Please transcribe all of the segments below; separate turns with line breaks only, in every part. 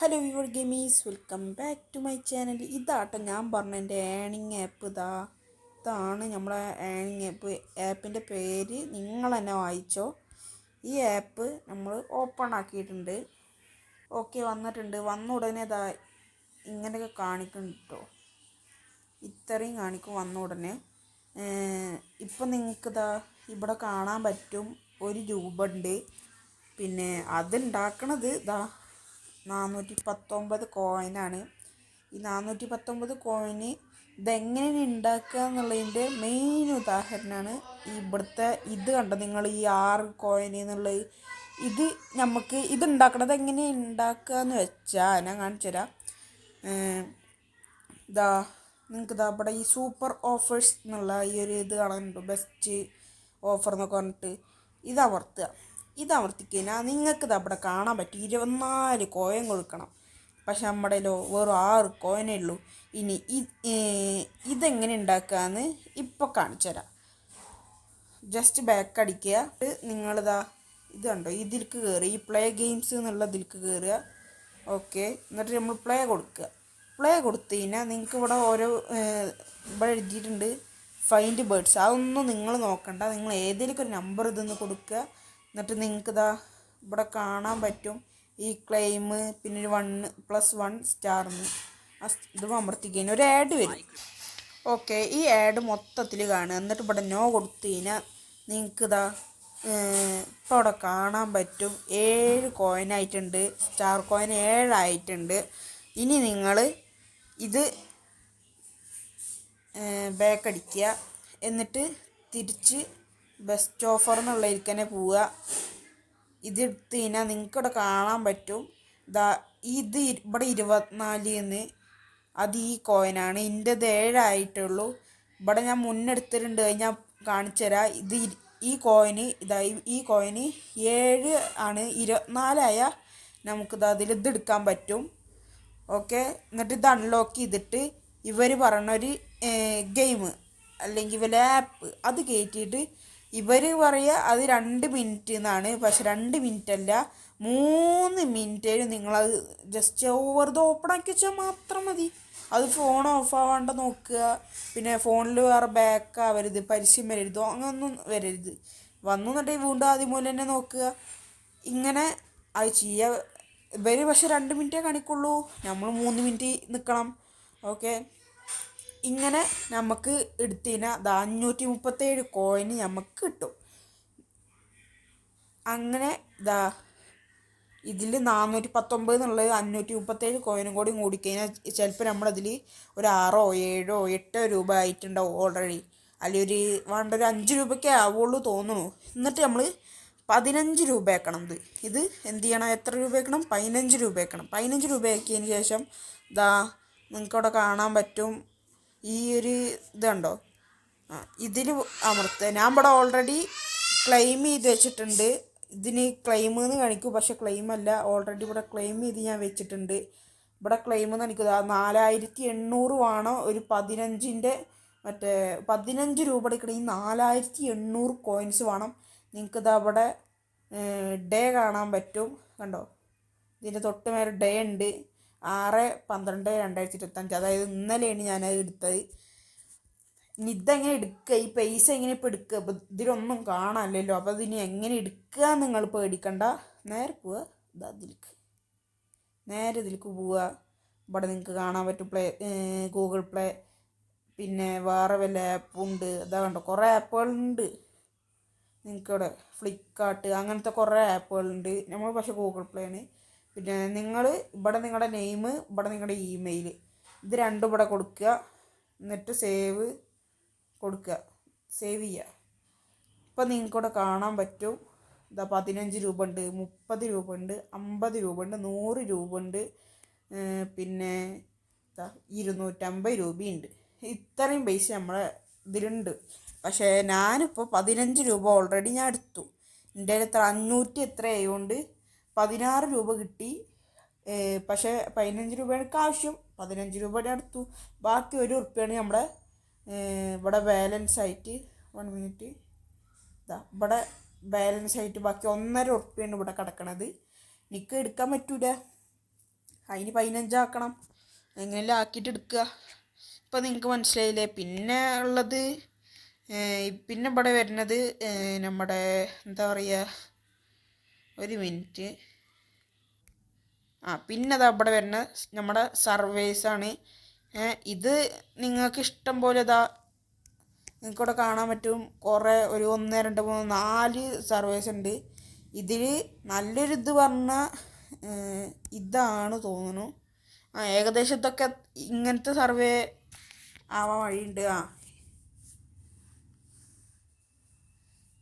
Hello വിവർ ഗെമീസ് welcome back to my channel ഇതാട്ടോ ഞാൻ പറഞ്ഞ എന്റെ ഏണിങ് ആപ്പ് ഇതാ. ഇതാണ് നമ്മളെ ഏണിങ് ആപ്പ് ആപ്പിന്റെ പേര് നിങ്ങൾ തന്നെ വായിച്ചോ. ഈ ആപ്പ് നമ്മൾ ഓപ്പൺ ആക്കിയിട്ടുണ്ട്. ഓക്കെ വന്നിട്ടുണ്ട്. വന്ന ഉടനെ ഇതാ ഇങ്ങനെയൊക്കെ കാണിക്കുന്നുണ്ട് കേട്ടോ ഇത്രയും കാണിക്കും വന്ന ഉടനെ. ഇപ്പം നിങ്ങൾക്കിതാ ഇവിടെ കാണാൻ പറ്റും. ഒരു രൂപ ഉണ്ട്. പിന്നെ അതുണ്ടാക്കണത് ഇതാ നാനൂറ്റി പത്തൊമ്പത് കോയിനാണ് ഈ നാനൂറ്റി പത്തൊമ്പത് കോയിന് ഇതെങ്ങനെ ഉണ്ടാക്കുക എന്നുള്ളതിന്റെ മെയിൻ ഉദാഹരണമാണ് ഇവിടുത്തെ ഇത് കണ്ടോ? നിങ്ങൾ ഈ ആറ് കോയിൻ എന്നുള്ളത് ഇത് നമുക്ക് ഇത് ഉണ്ടാക്കണത് എങ്ങനെ ഉണ്ടാക്കുക എന്ന് വെച്ചാൽ ഞാൻ കാണിച്ചു തരാം. ഇതാ നിങ്ങൾക്ക് ഇതാ ഇവിടെ ഈ സൂപ്പർ ഓഫേഴ്സ് എന്നുള്ള ഈ ഒരു ഇത് കാണാനുണ്ടോ? ബെസ്റ്റ് ഓഫർ എന്നൊക്കെ പറഞ്ഞിട്ട്. ഇതാ അമർത്തുക. ഇത് അമർത്തിക്കഴിഞ്ഞാൽ നിങ്ങൾക്ക് ഇത് അവിടെ കാണാൻ പറ്റും. ഇരുപത്തിനാല് കോയൻ കൊടുക്കണം. പക്ഷെ നമ്മുടെ വെറും ആറ് കോയനേ ഉള്ളൂ. ഇനി ഇതെങ്ങനെ ഉണ്ടാക്കാന്ന് ഇപ്പോൾ കാണിച്ചു തരാം. ജസ്റ്റ് ബാക്ക് അടിക്കുക. നിങ്ങളിതാ ഇത് കണ്ടോ? ഇതിലേക്ക് കയറി ഈ പ്ലേ ഗെയിംസ് എന്നുള്ള ഇതിലേക്ക് കയറുക ഓക്കെ എന്നിട്ട് നമ്മൾ പ്ലേ കൊടുക്കുക. പ്ലേ കൊടുത്തു കഴിഞ്ഞാൽ നിങ്ങൾക്ക് ഇവിടെ ഓരോ ഇവിടെ എഴുതിയിട്ടുണ്ട്. ഫൈൻഡ് ബേർഡ്സ് അതൊന്നും നിങ്ങൾ നോക്കണ്ട. നിങ്ങൾ ഏതെങ്കിലും ഒരു നമ്പർ ഇതൊന്ന് കൊടുക്കുക. എന്നിട്ട് നിങ്ങൾക്ക് ഇതാ ഇവിടെ കാണാൻ പറ്റും ഈ ക്ലെയിം പിന്നെ ഒരു വൺ പ്ലസ് വൺ സ്റ്റാർന്ന് ഇത് അമർത്തിക്കഴിഞ്ഞാൽ ഒരു ആഡ് വരും. ഓക്കെ ഈ ആഡ് മൊത്തത്തിൽ കാണുക. എന്നിട്ട് ഇവിടെ നോ കൊടുത്തു കഴിഞ്ഞാൽ നിങ്ങൾക്ക് ഇതാ ഇപ്പോൾ അവിടെ കാണാൻ പറ്റും. ഏഴ് കോയിനായിട്ടുണ്ട് സ്റ്റാർ കോയിൻ ഏഴായിട്ടുണ്ട് ഇനി നിങ്ങൾ ഇത് ബാക്ക് അടിക്കുക. എന്നിട്ട് തിരിച്ച് ബെസ്റ്റ് ഓഫർ എന്നുള്ള ഇരിക്കനെ പോവുക. ഇതെടുത്ത് കഴിഞ്ഞാൽ നിങ്ങൾക്കിവിടെ കാണാൻ പറ്റും. ദാ ഇത് ഇവിടെ ഇരുപത്തിനാല് എന്ന് അത് ഈ കോയിനാണ് ഇന്റെത് ഏഴായിട്ടുള്ളൂ. ഇവിടെ ഞാൻ മുന്നെടുത്തിട്ടുണ്ട്. ഞാൻ കാണിച്ചു തരാം ഇത് ഈ കോയിന് ഇതായി ഈ കോയിന് ഏഴ് ആണ്. ഇരുപത്തിനാലായ നമുക്കിത് അതിൽ ഇത് എടുക്കാൻ പറ്റും. ഓക്കെ എന്നിട്ട് ഇത് അൺലോക്ക് ചെയ്തിട്ട് ഇവർ പറഞ്ഞൊരു ഗെയിം അല്ലെങ്കിൽ ഇവരെ ആപ്പ് അത് കയറ്റിയിട്ട് ഇവർ പറയുക അത് രണ്ട് മിനിറ്റ് എന്നാണ്. പക്ഷെ രണ്ട് മിനിറ്റ് അല്ല മൂന്ന് മിനിറ്റേലും നിങ്ങളത് ജസ്റ്റ് ഓവർ വെറുതെ ഓപ്പൺ ആക്കി വെച്ചാൽ മാത്രം മതി. അത് ഫോൺ ഓഫ് ആവാണ്ട് നോക്കുക. പിന്നെ ഫോണിൽ വേറെ ബാക്ക് ആവരുത് പരസ്യം വരരുതോ അങ്ങനൊന്നും വരരുത്. വന്നു എന്നിട്ട് വീണ്ടും ആദ്യം തന്നെ നോക്കുക. ഇങ്ങനെ അത് ചെയ്യുക ഇവർ പക്ഷെ രണ്ട് മിനിറ്റേ കാണിക്കുള്ളൂ. നമ്മൾ മൂന്ന് മിനിറ്റ് നിൽക്കണം ഓക്കെ ഇങ്ങനെ നമുക്ക് എടുത്തിന അത് അഞ്ഞൂറ്റി മുപ്പത്തേഴ് കോയിന് നമുക്ക് കിട്ടും. അങ്ങനെ ഇതാ ഇതിൽ നാനൂറ്റി പത്തൊമ്പത് എന്നുള്ളത് അഞ്ഞൂറ്റി മുപ്പത്തേഴ് കോയിനും കൂടി കൂടിക്കഴിഞ്ഞാൽ ചിലപ്പോൾ നമ്മളതിൽ ഒരു ആറോ ഏഴോ എട്ടോ രൂപ ആയിട്ടുണ്ടാവും ഓൾറെഡി അല്ലെങ്കിൽ ഒരു വേണ്ട ഒരു അഞ്ച് രൂപയ്ക്കേ ആവുള്ളൂ തോന്നുന്നു. എന്നിട്ട് നമ്മൾ പതിനഞ്ച് രൂപ ആക്കണം ഇത്. ഇത് എന്ത് ചെയ്യണം? എത്ര രൂപ ആക്കണം പതിനഞ്ച് രൂപ ആക്കണം പതിനഞ്ച് രൂപ ആക്കിയതിന് ശേഷം ഇതാ നിങ്ങൾക്കവിടെ കാണാൻ പറ്റും. ഈ ഒരു ഇതുണ്ടോ ഇതിന് അമർത്തുക ഞാൻ ഇവിടെ ഓൾറെഡി ക്ലെയിം ചെയ്ത് വെച്ചിട്ടുണ്ട്. ഇതിന് ക്ലെയിം എന്ന് കാണിക്കും. പക്ഷെ ക്ലെയിം അല്ല. ഓൾറെഡി ഇവിടെ ക്ലെയിം ചെയ്ത് ഞാൻ വെച്ചിട്ടുണ്ട്. ഇവിടെ ക്ലെയിം എന്ന് കാണിക്കുക നാലായിരത്തി എണ്ണൂറ് വേണം ഒരു പതിനഞ്ചിന്റെ മറ്റേ പതിനഞ്ച് രൂപ എടുക്കണമെങ്കിൽ നാലായിരത്തി എണ്ണൂറ് കോയിൻസ് വേണം. നിങ്ങൾക്കിത് അവിടെ ഡേ കാണാൻ പറ്റും. കണ്ടോ? ഇതിന്റെ തൊട്ട് മേലെ ഡേ ഉണ്ട്. ആറ് പന്ത്രണ്ട് രണ്ടായിരത്തി ഇരുപത്തഞ്ച്. അതായത് ഇന്നലെയാണ് ഞാനത് എടുത്തത്. ഇനി ഇതെങ്ങനെ എടുക്കുക? ഈ പൈസ എങ്ങനെ ഇപ്പോൾ എടുക്കുക? അപ്പോൾ ഇതിലൊന്നും കാണാമല്ലോ അപ്പോൾ അതിനി എങ്ങനെ എടുക്കുക നിങ്ങൾ പേടിക്കണ്ട. നേരെ പോവുക. ഇതാ ഇതിലേക്ക്. നേരെ ഇതിലേക്ക് പോവുക. ഇവിടെ നിങ്ങൾക്ക് കാണാൻ പറ്റും പ്ലേ ഗൂഗിൾ പ്ലേ പിന്നെ വേറെ വല്ല ആപ്പുണ്ട് ഇതാ കണ്ടോ? കുറേ ആപ്പുകളുണ്ട് നിങ്ങൾക്കിവിടെ ഫ്ലിപ്കാർട്ട് അങ്ങനത്തെ കുറേ ആപ്പുകളുണ്ട് നമ്മൾ പക്ഷേ ഗൂഗിൾ പ്ലേ ആണ് പിന്നെ നിങ്ങൾ ഇവിടെ നിങ്ങളുടെ നെയിം ഇവിടെ നിങ്ങളുടെ ഇമെയിൽ ഇത് രണ്ടും ഇവിടെ കൊടുക്കുക. എന്നിട്ട് സേവ് കൊടുക്കുക. സേവ് ചെയ്യുക. ഇപ്പം നിങ്ങൾക്കിവിടെ കാണാൻ പറ്റും. ഇതാ പതിനഞ്ച് രൂപ ഉണ്ട് മുപ്പത് രൂപ ഉണ്ട് അമ്പത് രൂപ ഉണ്ട് നൂറ് രൂപ ഉണ്ട് പിന്നെ ഇരുന്നൂറ്റമ്പത് രൂപയുണ്ട്. ഇത്രയും പൈസ നമ്മളെ ഇതിലുണ്ട്. പക്ഷേ ഞാനിപ്പോൾ പതിനഞ്ച് രൂപ ഓൾറെഡി ഞാൻ എടുത്തു. എന്റെ അടുത്ത് അഞ്ഞൂറ്റി എത്ര ആയതുകൊണ്ട് പതിനാറ് രൂപ കിട്ടി. പക്ഷേ പതിനഞ്ച് രൂപയാണ് ആവശ്യം പതിനഞ്ച് രൂപയുടെ അടുത്തു. ബാക്കി ഒരു ഉറുപ്പ്യാണ് നമ്മുടെ ഇവിടെ ബാലൻസ് ആയിട്ട് വൺ മിനിറ്റ് ഇതാ ഇവിടെ ബാലൻസ് ആയിട്ട് ബാക്കി ഒന്നര ഉറുപ്പ്യാണ് ഇവിടെ കിടക്കണത്. എനിക്ക് എടുക്കാൻ പറ്റൂല. അതിന് പതിനഞ്ചാക്കണം എങ്ങനെയെല്ലാം ആക്കിയിട്ട് എടുക്കുക. ഇപ്പം നിങ്ങൾക്ക് മനസ്സിലായില്ലേ? പിന്നെ ഉള്ളത് പിന്നെ ഇവിടെ വരുന്നത് നമ്മുടെ എന്താ പറയുക ഒരു മിനിറ്റ്. ആ പിന്നെ അത് അവിടെ വരുന്ന നമ്മുടെ സർവേസ് ആണ്. ഇത് നിങ്ങൾക്ക് ഇഷ്ടം പോലെ ഇതാ നിങ്ങൾക്കിവിടെ കാണാൻ പറ്റും. കുറേ ഒരു ഒന്ന് രണ്ട് മൂന്ന് നാല് സർവേസ് ഉണ്ട്. ഇതിൽ നല്ലൊരു ഇത് പറഞ്ഞാൽ ഇതാണ് തോന്നുന്നു. ആ ഏകദേശം ഇതൊക്കെ ഇങ്ങനത്തെ സർവേ ആവാൻ വഴിയുണ്ട്. ആ.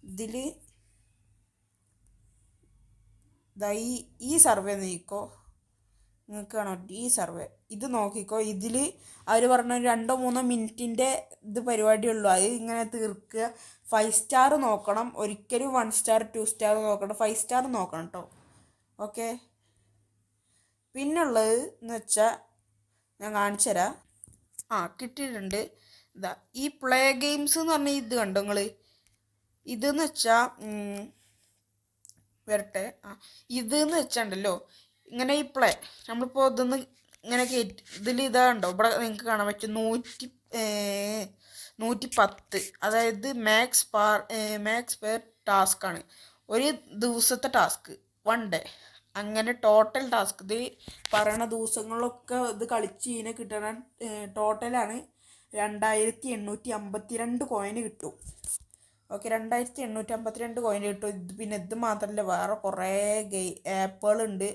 ഇതിൽ ദാ ഈ ഈ സർവേ നീക്കോ. നിങ്ങൾക്ക് കാണോ ഈ സർവേ? ഇത് നോക്കിക്കോ. ഇതിൽ അവർ പറഞ്ഞ രണ്ടോ മൂന്നോ മിനിറ്റിന്റെ ഇത് പരിപാടിയുള്ളൂ. അത് ഇങ്ങനെ തീർക്കുക. ഫൈവ് സ്റ്റാർ നോക്കണം. ഒരിക്കലും വൺ സ്റ്റാർ ടു സ്റ്റാർ നോക്കണം. ഫൈവ് സ്റ്റാർ നോക്കണം കേട്ടോ ഓക്കെ പിന്നുള്ളത് എന്ന് വെച്ചാൽ ഞാൻ കാണിച്ചു തരാം. ആ കിട്ടിയിട്ടുണ്ട്. ഇതാ ഈ പ്ലേ ഗെയിംസ് എന്ന് പറഞ്ഞാൽ ഇത് കണ്ടോ നിങ്ങൾ ഇതെന്ന് വെച്ചാൽ വരട്ടെ. ആ ഇതെന്ന് വെച്ചാണ്ടല്ലോ ഇങ്ങനെ ഈ പ്ലേ നമ്മളിപ്പോൾ ഇതൊന്ന് ഇങ്ങനെ കയറ്റി ഇതിൽ ഇതാണ്ടോ? ഇവിടെ നിങ്ങൾക്ക് കാണാൻ പറ്റും. നൂറ്റി നൂറ്റി പത്ത് അതായത് max par max per task ആണ്. ഒരു ദിവസത്തെ ടാസ്ക് വൺ ഡേ അങ്ങനെ ടോട്ടൽ ടാസ്ക് ഇത് പറയണ ദിവസങ്ങളിലൊക്കെ ഇത് കളിച്ച് ഇതിനെ കിട്ടണ ടോട്ടലാണ് രണ്ടായിരത്തി എണ്ണൂറ്റി അമ്പത്തി രണ്ട് കോയിന് കിട്ടും. ഓക്കെ രണ്ടായിരത്തി എണ്ണൂറ്റി അമ്പത്തി രണ്ട് കോയിൻ കിട്ടും ഇത് പിന്നെ ഇത് മാത്രമല്ല വേറെ കുറേ ഗെയി ആപ്പുകളുണ്ട്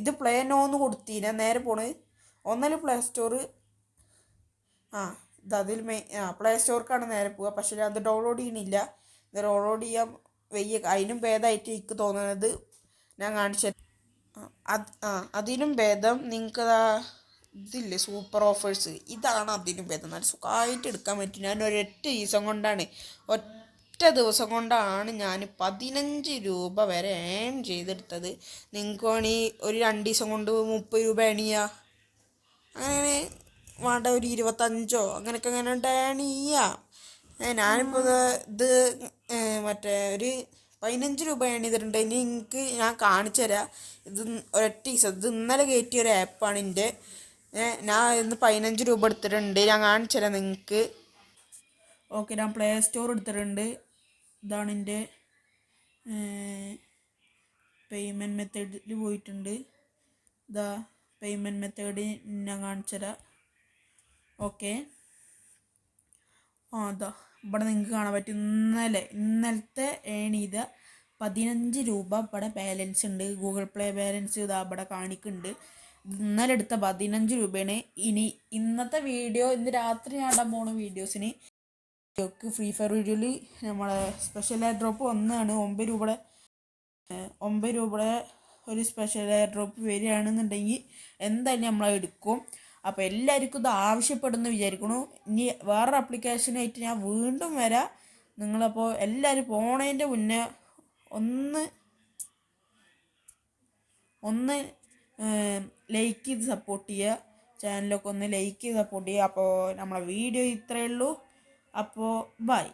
ഇത് പ്ലേ നോന്ന് കൊടുത്തില്ല നേരെ പോണ്. ഒന്നല്ല പ്ലേ സ്റ്റോർ ആ ഇത് അതിൽ മെയിൻ ആ പ്ലേ സ്റ്റോർക്കാണ് നേരെ പോവുക പക്ഷേ അത് ഡൗൺലോഡ് ചെയ്യണില്ല. ഇത് ഡൗൺലോഡ് ചെയ്യാൻ വയ്യ. അതിനും ഭേദമായിട്ട് എനിക്ക് തോന്നുന്നത് ഞാൻ കാണിച്ച അത് ആ അതിനും ഭേദം നിങ്ങൾക്ക് ഇതില്ലേ സൂപ്പർ ഓഫേഴ്സ് ഇതാണ് അതിനും ഭേദം. നല്ല സുഖമായിട്ട് എടുക്കാൻ പറ്റും. ഞാൻ ഒരൊറ്റ ദിവസം കൊണ്ടാണ് ഒറ്റ ദിവസം കൊണ്ടാണ് ഞാൻ പതിനഞ്ച് രൂപ വരെ ഏൺ ചെയ്തെടുത്തത്. നിങ്ങൾക്ക് വേണമെങ്കിൽ ഒരു രണ്ട് ദിവസം കൊണ്ട് മുപ്പത് രൂപ എണിയ അങ്ങനെ വേണ്ട ഒരു ഇരുപത്തഞ്ചോ അങ്ങനെയൊക്കെ അങ്ങനെ ചെയ്യാം. ഞാനിപ്പോൾ ഇത് മറ്റേ ഒരു പതിനഞ്ച് രൂപ ഏൺ ചെയ്തിട്ടുണ്ട്. ഇനി നിങ്ങൾക്ക് ഞാൻ കാണിച്ചു തരാം. ഇത് ഒരൊറ്റ ദിവസം ഇത് ഇന്നലെ കയറ്റിയ ഒരു ആപ്പാണ് എന്റെ ഞാൻ ഇന്ന് പതിനഞ്ച് രൂപ എടുത്തിട്ടുണ്ട്. ഞാൻ കാണിച്ചു തരാം നിങ്ങൾക്ക് ഓക്കെ ഞാൻ പ്ലേ സ്റ്റോർ എടുത്തിട്ടുണ്ട്. ഇതാണ് എന്റെ പേയ്മെന്റ് മെത്തേഡിൽ പോയിട്ടുണ്ട്. ഇതാ പേയ്മെന്റ് മെത്തേഡ് ഞാൻ കാണിച്ചു തരാം ഓക്കെ. ആ അതാ ഇവിടെ നിങ്ങൾക്ക് കാണാൻ പറ്റും. ഇന്നലെ ഇന്നലത്തെ ഏൺ ചെയ്ത പതിനഞ്ച് രൂപ ഇവിടെ ബാലൻസ് ഉണ്ട്. ഗൂഗിൾ പ്ലേ ബാലൻസ് ഇതാ ഇവിടെ കാണിക്കുന്നുണ്ട്. ഇന്നലെ എടുത്ത പതിനഞ്ച് രൂപയാണ്. ഇനി ഇന്നത്തെ വീഡിയോ ഇന്ന് രാത്രി ഞാൻ ഇടാൻ പോണ വീഡിയോസിന് ഫ്രീ ഫയർ വീഡിയോയിൽ നമ്മളെ സ്പെഷ്യൽ എയർ ഡ്രോപ്പ് ഒന്നാണ് ഒമ്പത് രൂപയുടെ ഒമ്പത് രൂപയുടെ ഒരു സ്പെഷ്യൽ എയർ ഡ്രോപ്പ് വരികയാണെന്നുണ്ടെങ്കിൽ എന്തായാലും നമ്മൾ എടുക്കും. അപ്പോൾ എല്ലാവർക്കും ഇത് ആവശ്യപ്പെടുന്നു വിചാരിക്കണു ഇനി വേറൊരു ആപ്ലിക്കേഷനായിട്ട് ഞാൻ വീണ്ടും വരാം. നിങ്ങളപ്പോൾ എല്ലാവരും പോണതിന്റെ മുന്നേ ഒന്ന് ഒന്ന് ലൈക്ക് ചെയ്ത് സപ്പോർട്ട് ചെയ്യുക. ചാനലൊക്കെ ഒന്ന് ലൈക്ക് ചെയ്ത് സപ്പോർട്ട് ചെയ്യുക. അപ്പോൾ നമ്മളെ വീഡിയോ ഇത്രയേ ഉള്ളൂ. അപ്പോൾ ബൈ.